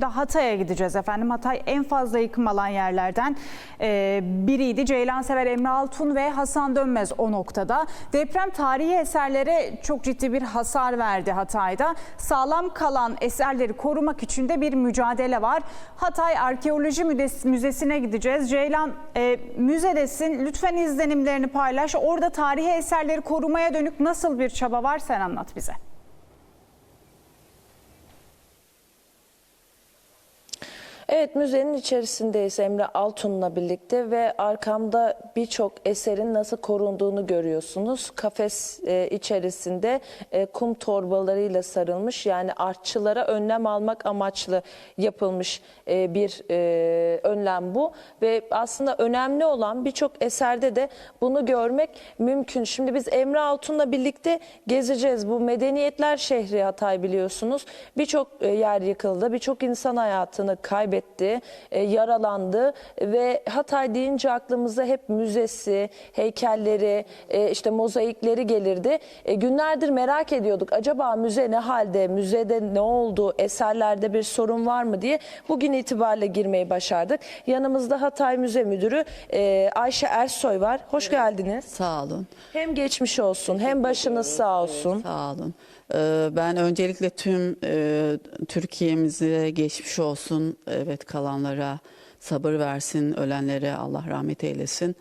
Da Hatay'a gideceğiz efendim. Hatay en fazla yıkım alan yerlerden e, biriydi. Ceylansever Emre Altun ve Hasan Dönmez o noktada. Deprem tarihi eserlere çok ciddi bir hasar verdi Hatay'da. Sağlam kalan eserleri korumak için de bir mücadele var. Hatay Arkeoloji Müzesi- Müzesi'ne gideceğiz. Ceylan e, müzedesin. Lütfen izlenimlerini paylaş. Orada tarihi eserleri korumaya dönük nasıl bir çaba var sen anlat bize. Evet müzenin içerisindeyiz Emre Altun'la birlikte ve arkamda birçok eserin nasıl korunduğunu görüyorsunuz. Kafes e, içerisinde e, kum torbalarıyla sarılmış yani artçılara önlem almak amaçlı yapılmış e, bir e, önlem bu. Ve aslında önemli olan birçok eserde de bunu görmek mümkün. Şimdi biz Emre Altun'la birlikte gezeceğiz. Bu medeniyetler şehri Hatay biliyorsunuz. Birçok e, yer yıkıldı, birçok insan hayatını kaybetti, e, yaralandı ve Hatay deyince aklımıza hep müzesi, heykelleri, e, işte mozaikleri gelirdi. E, Günlerdir merak ediyorduk. Acaba müze ne halde, müzede ne oldu, eserlerde bir sorun var mı diye bugün itibariyle girmeyi başardık. Yanımızda Hatay Müze Müdürü e, Ayşe Ersoy var. Hoş geldiniz. Sağ olun. Hem geçmiş olsun hem başınız sağ olsun. Sağ olun. Ee, Ben öncelikle tüm e, Türkiye'mize geçmiş olsun. Evet kalanlara sabır versin, ölenlere Allah rahmet eylesin.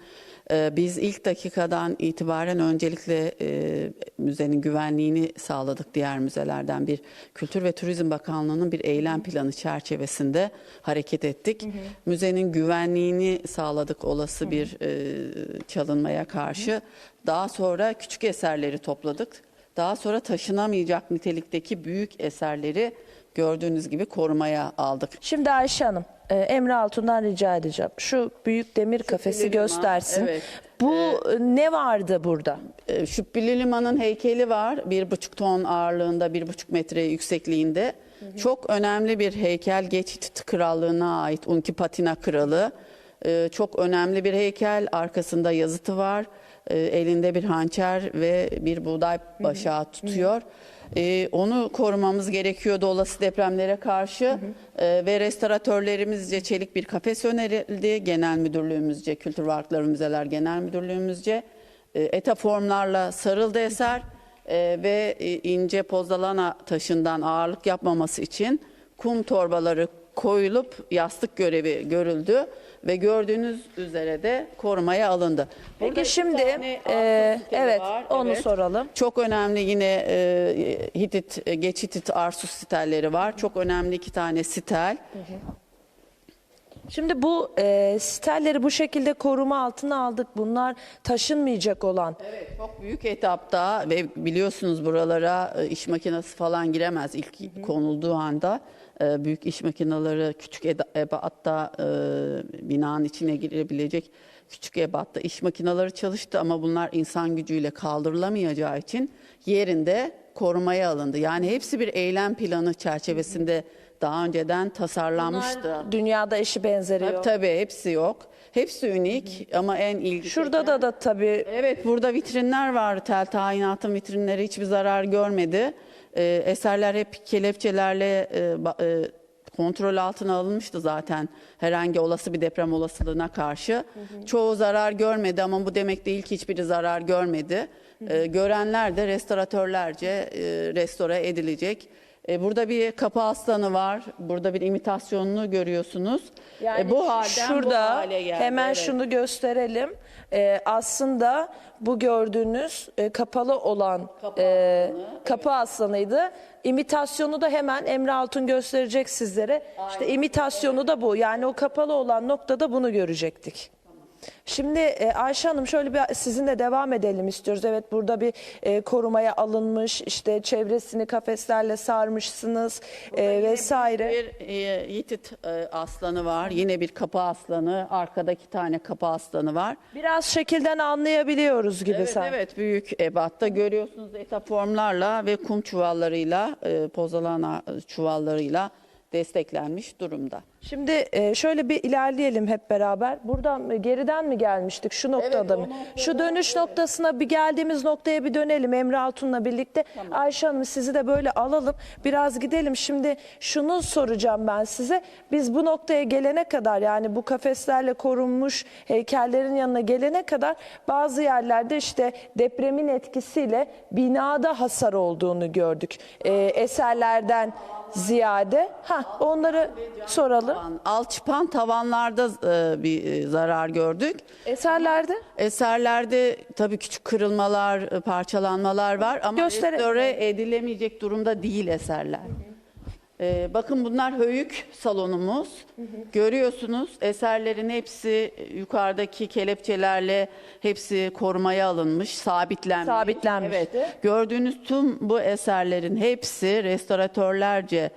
Ee, Biz ilk dakikadan itibaren öncelikle e, müzenin güvenliğini sağladık diğer müzelerden bir Kültür ve Turizm Bakanlığı'nın bir eylem planı çerçevesinde hareket ettik. Müzenin güvenliğini sağladık olası bir e, çalınmaya karşı. Daha sonra küçük eserleri topladık. Daha sonra taşınamayacak nitelikteki büyük eserleri gördüğünüz gibi korumaya aldık. Şimdi Ayşe Hanım, e, Emre Altun'dan rica edeceğim. Şu büyük demir kafesi göstersin. evet. Bu e, ne vardı burada? Ee, Şüpheli Liman'ın heykeli var. Bir buçuk ton ağırlığında, bir buçuk metre yüksekliğinde. Çok önemli bir heykel. Geçit Krallığı'na ait Unkipatina Kralı. Ee, Çok önemli bir heykel. Arkasında yazıtı var. Ee, Elinde bir hançer ve bir buğday başağı tutuyor. Ee, Onu korumamız gerekiyordu olası depremlere karşı. Ee, Ve restoratörlerimizce çelik bir kafes önerildi. Genel müdürlüğümüzce, Kültür Varlıkları Müzeler Genel Müdürlüğümüzce e, etaformlarla sarıldı eser e, ve e, ince pozdalana taşından ağırlık yapmaması için kum torbaları koyulup yastık görevi görüldü ve gördüğünüz üzere de korumaya alındı. Peki şimdi e, evet var, onu evet. soralım. Çok önemli yine e, Hitit, e, geç Hitit Arsus sitelleri var. Çok önemli iki tane sitel. Şimdi bu e, sitelleri bu şekilde koruma altına aldık. Bunlar taşınmayacak olan. Evet, çok büyük etapta ve biliyorsunuz buralara e, iş makinesi falan giremez ilk konulduğu anda. E, Büyük iş makineleri küçük ebatta e, binanın içine girebilecek küçük ebatta iş makineleri çalıştı ama bunlar insan gücüyle kaldırılamayacağı için yerinde korumaya alındı. Yani hepsi bir eylem planı çerçevesinde daha önceden tasarlanmıştı. Dünyada eşi benzeri Tabii, yok. tabii hepsi yok. Hepsi unik ama en ilgi Şurada da da tabii Evet burada vitrinler var. Tel tayinatın vitrinleri hiçbir zarar görmedi. Ee, eserler hep kelepçelerle e, e, kontrol altına alınmıştı zaten herhangi olası bir deprem olasılığına karşı. Çoğu zarar görmedi ama bu demek değil ki hiçbiri zarar görmedi. Ee, görenler de restoratörlerce e, restore edilecek. E, Burada bir kapı aslanı var. Burada bir imitasyonunu görüyorsunuz. Yani E, bu halden bu şurada hale geldi. hemen evet. şunu gösterelim. Ee, aslında bu gördüğünüz e, kapalı olan Kapı e, aslanı, kapı aslanıydı. İmitasyonu da hemen Emre Altun gösterecek sizlere. İşte imitasyonu da bu. Yani o kapalı olan noktada bunu görecektik. Şimdi e, Ayşe Hanım şöyle bir sizinle devam edelim istiyoruz. Evet burada bir e, korumaya alınmış işte çevresini kafeslerle sarmışsınız e, vesaire. Bir e, Yitit e, aslanı var. Yine bir kapı aslanı. Arkada iki tane kapı aslanı var. Biraz şekilden anlayabiliyoruz gibi Evet sanki. evet büyük ebatta görüyorsunuz etaformlarla ve kum çuvallarıyla, e, pozalana çuvallarıyla desteklenmiş durumda. Şimdi e, şöyle bir ilerleyelim hep beraber. Buradan mı, geriden mi gelmiştik şu noktada mı? Şu dönüş noktasına bir geldiğimiz noktaya bir dönelim Emre Altun'la birlikte. Ayşe Hanım sizi de böyle alalım. Biraz gidelim. Şimdi şunu soracağım ben size. Biz bu noktaya gelene kadar yani bu kafeslerle korunmuş heykellerin yanına gelene kadar bazı yerlerde işte depremin etkisiyle binada hasar olduğunu gördük. E, eserlerden ziyade. Ha onları soralım. Alçıpan tavanlarda e, bir e, zarar gördük. Eserlerde? Eserlerde tabii küçük kırılmalar, e, parçalanmalar var ama Göstere- restore edilemeyecek durumda değil eserler. Ee, bakın bunlar höyük salonumuz. Görüyorsunuz eserlerin hepsi yukarıdaki kelepçelerle hepsi korumaya alınmış, sabitlenmiş. Sabitlenmişti. Evet. Gördüğünüz tüm bu eserlerin hepsi restoratörlerce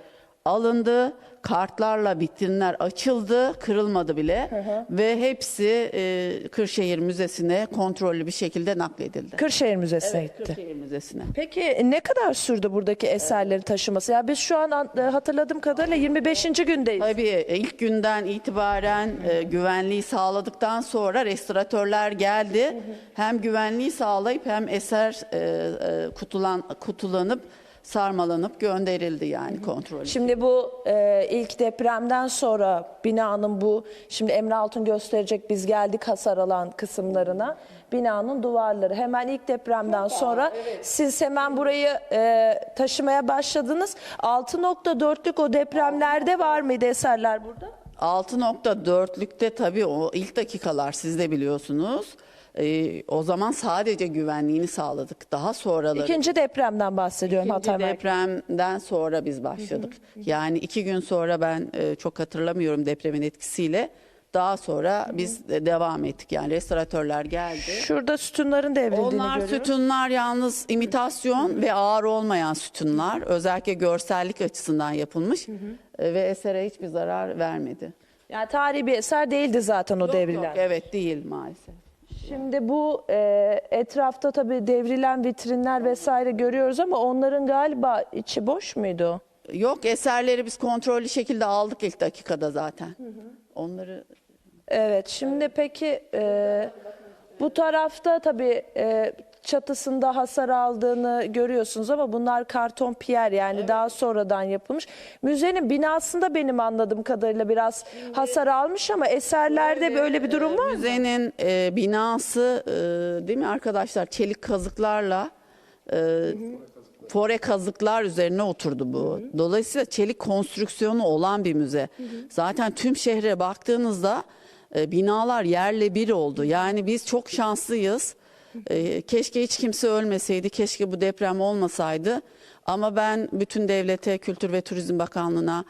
alındı. Kartlarla vitrinler açıldı, kırılmadı bile ve hepsi e, Kırşehir Müzesi'ne kontrollü bir şekilde nakledildi. Kırşehir Müzesi'ne Evet, gitti. Kırşehir Müzesi'ne. Peki ne kadar sürdü buradaki eserleri taşıması? Ya biz şu an an- e, hatırladığım kadarıyla 25. gündeyiz. Tabii e, ilk günden itibaren e, güvenliği sağladıktan sonra restoratörler geldi. Hem güvenliği sağlayıp hem eser e, e, kutulan kutulanıp sarmalanıp gönderildi yani kontrol. Şimdi bu e, ilk depremden sonra binanın bu şimdi Emre Altun gösterecek biz geldik hasar alan kısımlarına. Binanın duvarları hemen ilk depremden sonra siz hemen burayı e, taşımaya başladınız. 6.4'lük o depremlerde var mıydı eserler burada? 6.4'lükte tabii o ilk dakikalar siz de biliyorsunuz. E, o zaman sadece güvenliğini sağladık. Daha sonraları İkinci depremden bahsediyorum İkinci Hatay depremden sonra biz başladık. Yani iki gün sonra ben e, çok hatırlamıyorum depremin etkisiyle. Daha sonra biz de devam ettik. Yani restoratörler geldi. Şurada sütunların devrildiğini Onlar görüyoruz. sütunlar yalnız imitasyon ve ağır olmayan sütunlar. Özellikle görsellik açısından yapılmış E, ve esere hiçbir zarar vermedi. Yani tarihi bir eser değildi zaten o Yok, devrilen. yok, evet değil maalesef. Şimdi bu e, etrafta tabii devrilen vitrinler vesaire görüyoruz ama onların galiba içi boş muydu? Yok eserleri biz kontrollü şekilde aldık ilk dakikada zaten. Onları Evet şimdi peki e, bu tarafta tabii e, çatısında hasar aldığını görüyorsunuz ama bunlar karton piyer yani daha sonradan yapılmış. Müzenin binasında benim anladığım kadarıyla biraz hasar almış ama eserlerde böyle bir durum var mı? Müzenin e, binası e, değil mi arkadaşlar çelik kazıklarla e, fore kazıklar üzerine oturdu bu. Dolayısıyla çelik konstrüksiyonu olan bir müze. Zaten tüm şehre baktığınızda e, binalar yerle bir oldu. Yani biz çok şanslıyız. E, keşke hiç kimse ölmeseydi, keşke bu deprem olmasaydı. Ama ben bütün devlete, Kültür ve Turizm Bakanlığı'na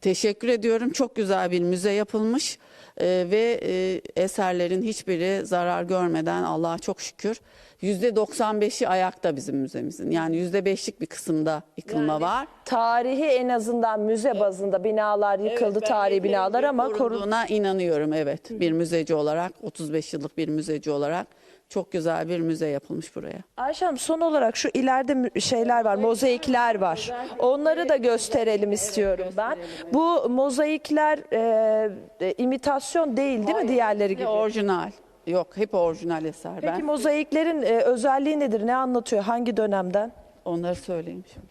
teşekkür ediyorum. Çok güzel bir müze yapılmış Ee, ve e, eserlerin hiçbiri zarar görmeden Allah'a çok şükür. %95'i ayakta bizim müzemizin. Yani %5'lik bir kısımda yıkılma var. Tarihi en azından müze bazında binalar yıkıldı tarihi binalar ama korun korunduğuna inanıyorum evet. Bir müzeci olarak 35 yıllık bir müzeci olarak çok güzel bir müze yapılmış buraya. Ayşe Hanım son olarak şu ileride şeyler var, mozaikler var. Onları da gösterelim istiyorum ben. Bu mozaikler e, e, imitasyon değil değil mi diğerleri gibi? Orijinal. Yok hep orijinal eser. Peki ben mozaiklerin e, özelliği nedir? Ne anlatıyor? Hangi dönemden? onları söyleyeyim şimdi.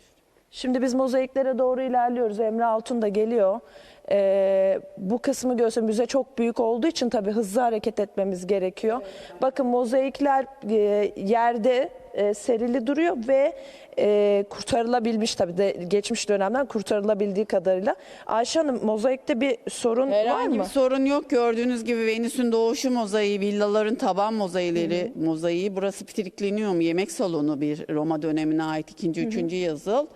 Şimdi biz mozaiklere doğru ilerliyoruz. Emre Altun da geliyor. Ee, bu kısmı göster müze çok büyük olduğu için tabii hızlı hareket etmemiz gerekiyor. Bakın mozaikler e, yerde e, serili duruyor ve e, kurtarılabilmiş tabii de geçmiş dönemden kurtarılabildiği kadarıyla. Ayşe Hanım mozaikte bir sorun var Herhangi mı? bir sorun yok. Gördüğünüz gibi Venüs'ün doğuşu mozaiği, villaların taban mozaikleri mozaiği. Burası Ptriklinium yemek salonu bir Roma dönemine ait 2. 3. yazıl.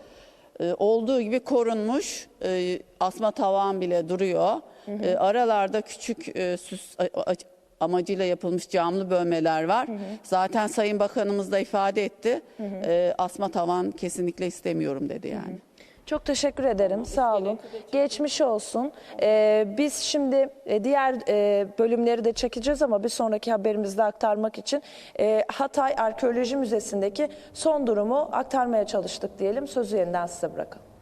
Ee, olduğu gibi korunmuş. Ee, asma tavan bile duruyor. Ee, aralarda küçük e, süs a- a- amacıyla yapılmış camlı bölmeler var. Zaten Sayın Bakanımız da ifade etti. Ee, asma tavan kesinlikle istemiyorum dedi yani. Çok teşekkür ederim. Sağ olun. Geçmiş olsun. Ee, biz şimdi e, diğer e, bölümleri de çekeceğiz ama bir sonraki haberimizde aktarmak için e, Hatay Arkeoloji Müzesi'ndeki son durumu aktarmaya çalıştık diyelim. Sözü yeniden size bırakalım.